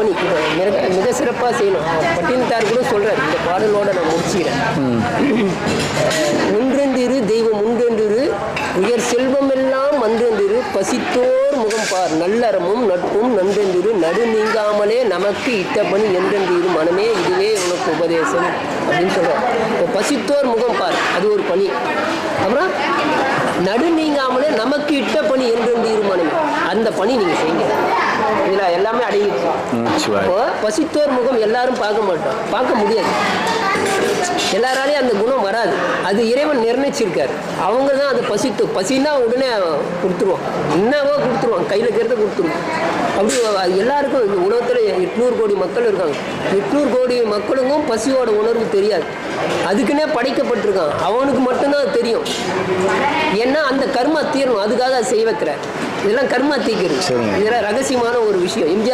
பணி மிக மிக சிறப்பாக செய்யணும். பட்டினத்தார் கூட சொல்கிறார் இந்த பாடலோட நான் முடிச்சுக்கிறேன். ஒன்றென்றிரு தெய்வம் ஒன்றென்றிரு உயர் செல்வம் எல்லாம் வந்தென்றிரு பசித்தோர் முகம் பார் நல்லறமும் நட்பும் நன்றென்றிரு நடு நீங்காமலே நமக்கு இட்ட பணி என்றென்றிரு மனமே இதுவே உனக்கு உபதேசம் அப்படின்னு சொல்கிறார் இப்போ பசித்தோர் முகம் பார் அது ஒரு பணி. அப்புறம் நடு நீங்காமலே நமக்கு இட்ட பணி என்று அந்த பணி நீங்கள் செய்யுங்க. இதில் எல்லாமே அடங்கிடுச்சு பசித்தோர் முகம் எல்லாரும் பார்க்க மாட்டோம். பார்க்க முடியாது. எல்லாராலையும் அந்த குணம் வராது. அது இறைவன் நிர்ணயிச்சிருக்காரு. அவங்க தான் அது பசித்து பசின்னா உடனே கொடுத்துருவோம். என்னவோ கொடுத்துருவோம். கையில் இருக்கிறத கொடுத்துருவோம். அப்படி எல்லாருக்கும் இந்த உலகத்தில் எட்நூறு கோடி மக்கள் இருக்காங்க. எட்நூறு கோடி மக்களுக்கும் பசியோட உணர்வு தெரியாது. அதுக்குன்னே படைக்கப்பட்டிருக்கான். அவனுக்கு மட்டும்தான் தெரியும். ஏன்னா அந்த கர்மா தீரணும். அதுக்காக அதை செய்ய வைக்கிறார். இதெல்லாம் கர்மா தீக்கிறது. இதெல்லாம் ரகசியமான ஒரு விஷயம் எம்ஜிஆர்